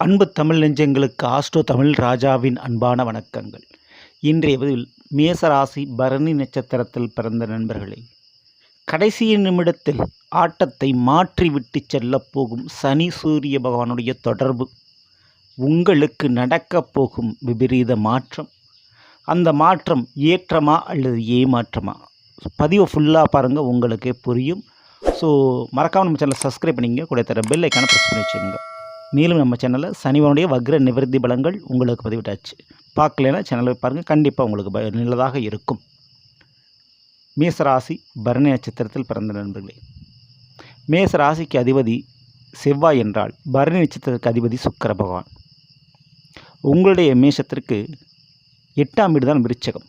அன்பு தமிழ் நெஞ்சங்களுக்கு ஆஸ்ட்ரோ தமிழ் ராஜாவின் அன்பான வணக்கங்கள். இன்றைய பதில் மேசராசி பரணி நட்சத்திரத்தில் பிறந்த நண்பர்களே கடைசி நிமிடத்தில் ஆட்டத்தை மாற்றிவிட்டு செல்லப் போகும் சனி சூரிய பகவானுடைய தொடர்பு உங்களுக்கு நடக்கப் போகும் விபரீத மாற்றம் அந்த மாற்றம் ஏற்றமா அல்லது ஏமாற்றமா? பதிவை ஃபுல்லாக பாருங்கள் உங்களுக்கே புரியும். ஸோ மறக்காமல் நம்ம சேனலை சப்ஸ்கிரைப் பண்ணிங்க கூட தர பெல் ஐக்கான ப்ரெஸ் பண்ணி வச்சுக்கோங்க. மேலும் நம்ம சேனலில் சனிவனுடைய வக்ர நிவர்த்தி பலங்கள் உங்களுக்கு பதிவிட்டாச்சு. பார்க்கலைன்னா சேனலை பாருங்கள் கண்டிப்பாக உங்களுக்கு நல்லதாக இருக்கும். மேசராசி பரணி நட்சத்திரத்தில் பிறந்த நண்பர்களே மேச ராசிக்கு அதிபதி செவ்வாய் என்றால் பரணி நட்சத்திரத்துக்கு அதிபதி சுக்கர பகவான். உங்களுடைய மேஷத்திற்கு எட்டாம் வீடு தான் விருச்சகம்.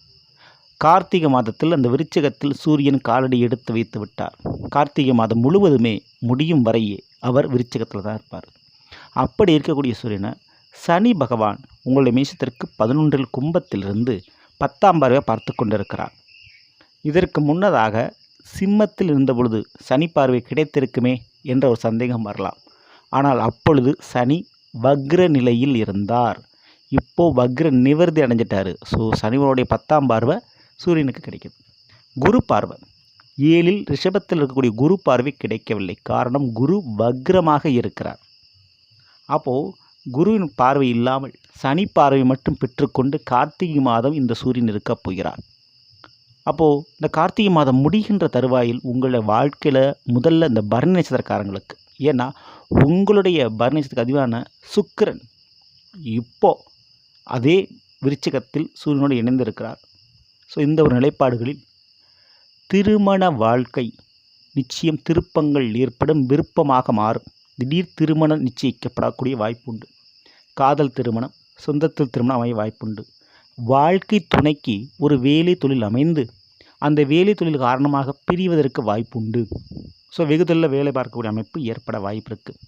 கார்த்திகை மாதத்தில் அந்த விருச்சகத்தில் சூரியன் காலடி எடுத்து வைத்து விட்டார். கார்த்திகை மாதம் முழுவதுமே முடியும் வரையே அவர் விருச்சகத்தில் தான் இருப்பார். அப்படி இருக்கக்கூடிய சூரியனை சனி பகவான் உங்களுடைய மேஷத்திற்கு பதினொன்றில் கும்பத்திலிருந்து பத்தாம் பார்வை பார்த்து கொண்டிருக்கிறார். இதற்கு முன்னதாக சிம்மத்தில் இருந்த பொழுது சனி பார்வை கிடைத்திருக்குமே என்ற ஒரு சந்தேகம் வரலாம். ஆனால் அப்பொழுது சனி வக்ர நிலையில் இருந்தார். இப்போ வக்ர நிவர்த்தி அடைஞ்சிட்டாரு. ஸோ சனிவனுடைய பத்தாம் பார்வை சூரியனுக்கு கிடைக்குது. குரு பார்வை. ஏழில் ரிஷபத்தில் இருக்கக்கூடிய குரு பார்வை கிடைக்கவில்லை. காரணம் குரு வக்ரமாக இருக்கிறார். அப்போது குருவின் பார்வை இல்லாமல் சனி பார்வை மட்டும் பெற்றுக்கொண்டு கார்த்திகை மாதம் இந்த சூரியன் இருக்கப் போகிறார். அப்போது இந்த கார்த்திகை மாதம் முடிகின்ற தருவாயில் உங்களுடைய வாழ்க்கையில் முதல்ல இந்த பரணி நட்சத்திரக்காரங்களுக்கு ஏன்னா உங்களுடைய பரணி நட்சத்திரத்துக்கு அதிவான சுக்கிரன் இப்போது அதே விருச்சகத்தில் சூரியனோடு இணைந்திருக்கிறார். ஸோ இந்த ஒரு நிலைப்பாடுகளில் திருமண வாழ்க்கை நிச்சயம் திருப்பங்கள் ஏற்படும் விருப்பமாக மாறும். திடீர் திருமணம் நிச்சயிக்கப்படக்கூடிய வாய்ப்புண்டு. காதல் திருமணம் சொந்தத்தில் திருமணம் அமைய வாய்ப்புண்டு. வாழ்க்கை துணைக்கு ஒரு வேலை தொழில் அமைந்து அந்த வேலை தொழில் காரணமாக பிரிவதற்கு வாய்ப்புண்டு. ஸோ வெகு தொழிலில் வேலை பார்க்கக்கூடிய அமைப்பு ஏற்பட வாய்ப்பு இருக்குது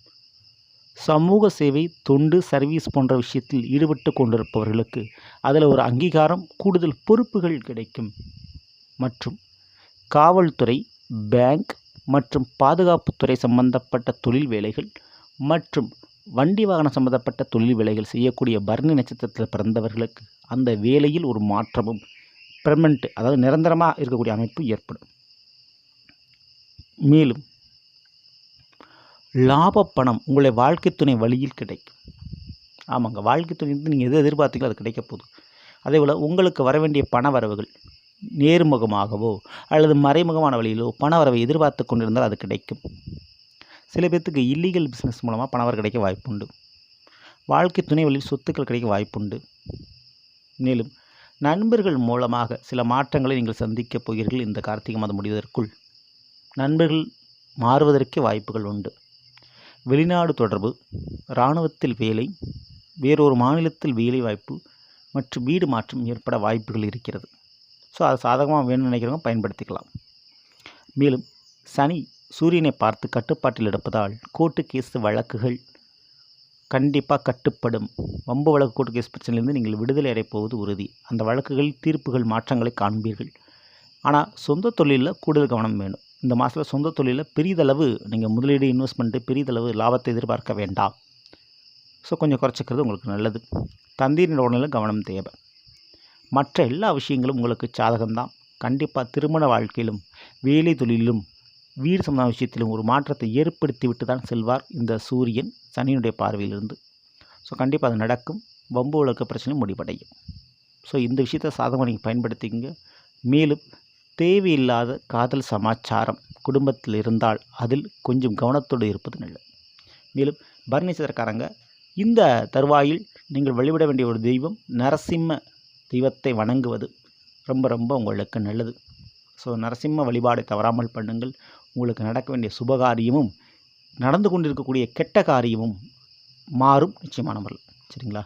சமூக சேவை தொண்டு சர்வீஸ் போன்ற விஷயத்தில் ஈடுபட்டு கொண்டிருப்பவர்களுக்கு அதில் ஒரு அங்கீகாரம் கூடுதல் பொறுப்புகள் கிடைக்கும். மற்றும் காவல்துறை பேங்க் மற்றும் பாதுகாப்புத்துறை சம்பந்தப்பட்ட தொழில் வேலைகள் மற்றும் வண்டி வாகனம் சம்பந்தப்பட்ட தொழில் வேலைகள் செய்யக்கூடிய பரணி நட்சத்திரத்தில் பிறந்தவர்களுக்கு அந்த வேலையில் ஒரு மாற்றமும் பெர்மனண்ட் அதாவது நிரந்தரமாக இருக்கக்கூடிய அமைப்பு ஏற்படும். மேலும் லாப பணம் உங்களுடைய வாழ்க்கை துணை வழியில் கிடைக்கும். ஆமாங்க வாழ்க்கை துணை வந்து நீங்கள் எது எதிர்பார்த்தீங்களோ அது கிடைக்க போகுது. அதே போல் உங்களுக்கு வர வேண்டிய பண வரவுகள் நேர்முகமாகவோ அல்லது மறைமுகமான வழியிலோ பண வரவை எதிர்பார்த்து கொண்டிருந்தால் அது கிடைக்கும். சில பேர்த்துக்கு இல்லீகல் பிஸ்னஸ் மூலமாக பணவர் கிடைக்க வாய்ப்புண்டு. வாழ்க்கை துணை வழியில் சொத்துக்கள் கிடைக்க வாய்ப்புண்டு. மேலும் நண்பர்கள் மூலமாக சில மாற்றங்களை நீங்கள் சந்திக்கப் போகிறீர்கள் இந்த கார்த்திகை மாதம் முடிவதற்குள். நண்பர்கள் மாறுவதற்கே வாய்ப்புகள் உண்டு. வெளிநாடு தொடர்பு இராணுவத்தில் வேலை வேறொரு மாநிலத்தில் வேலை வாய்ப்பு மற்றும் வீடு மாற்றம் ஏற்பட வாய்ப்புகள் இருக்கிறது. ஸோ அது சாதகமாக வேணும்னு நினைக்கிறவங்க பயன்படுத்திக்கலாம். மேலும் சனி சூரியனை பார்த்து கட்டுப்பாட்டில் எடுப்பதால் கோர்ட்டு கேஸ் வழக்குகள் கண்டிப்பாக கட்டுப்படும். வம்பு வழக்கு கோர்ட்டு கேஸ் பிரச்சனையிலிருந்து நீங்கள் விடுதலை அடைப்போவது உறுதி. அந்த வழக்குகளில் தீர்ப்புகள் மாற்றங்களை காண்பீர்கள். ஆனால் சொந்த தொழிலில் கூடுதல் கவனம் வேணும். இந்த மாதத்தில் சொந்த தொழிலில் பெரிதளவு நீங்கள் முதலீடு இன்வெஸ்ட்மெண்ட்டு பெரிதளவு லாபத்தை எதிர்பார்க்க வேண்டாம். ஸோ கொஞ்சம் குறைச்சிக்கிறது உங்களுக்கு நல்லது. தந்தையின் நிறுவனங்களில் கவனம் தேவை. மற்ற எல்லா விஷயங்களும் உங்களுக்கு சாதகம்தான். கண்டிப்பாக திருமண வாழ்க்கையிலும் வேலை தொழிலும் வீடு சம்பந்தமான விஷயத்திலும் ஒரு மாற்றத்தை ஏற்படுத்தி விட்டு தான் செல்வார் இந்த சூரியன் சனியினுடைய பார்வையிலிருந்து. ஸோ கண்டிப்பாக அது நடக்கும். வம்பு வழக்கு பிரச்சனையும் முடிவடையும். ஸோ இந்த விஷயத்தை சாதகமாக நீங்கள் பயன்படுத்திக்கங்க. மேலும் தேவையில்லாத காதல் சமாச்சாரம் குடும்பத்தில் இருந்தால் அதில் கொஞ்சம் கவனத்தோடு இருப்பது நல்லது. மேலும் பர்ணீசதற்காரங்க இந்த தருவாயில் நீங்கள் வழிபட வேண்டிய ஒரு தெய்வம் நரசிம்ம தெய்வத்தை வணங்குவது ரொம்ப ரொம்ப உங்களுக்கு நல்லது. ஸோ நரசிம்ம வழிபாடை தவறாமல் பண்ணுங்கள். உங்களுக்கு நடக்க வேண்டிய சுபகாரியமும் நடந்து கொண்டிருக்கக்கூடிய கெட்ட காரியமும் மாறும். நிச்சயமான முறையில். சரிங்களா?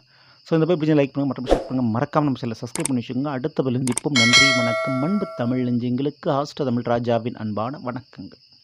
ஸோ இந்த போய் பிடிச்சி லைக் பண்ணுங்கள் மற்றும் ஷேர் பண்ணுங்கள் மறக்காமல் நம்ம சில சப்ஸ்கிரைப் பண்ணி வச்சுக்கோங்க. அடுத்த பதில் நன்றி வணக்கம். அன்பு தமிழ் நெஞ்சங்களுக்கு ஹாஸ்ட தமிழ் ராஜாவின் அன்பான வணக்கங்கள்.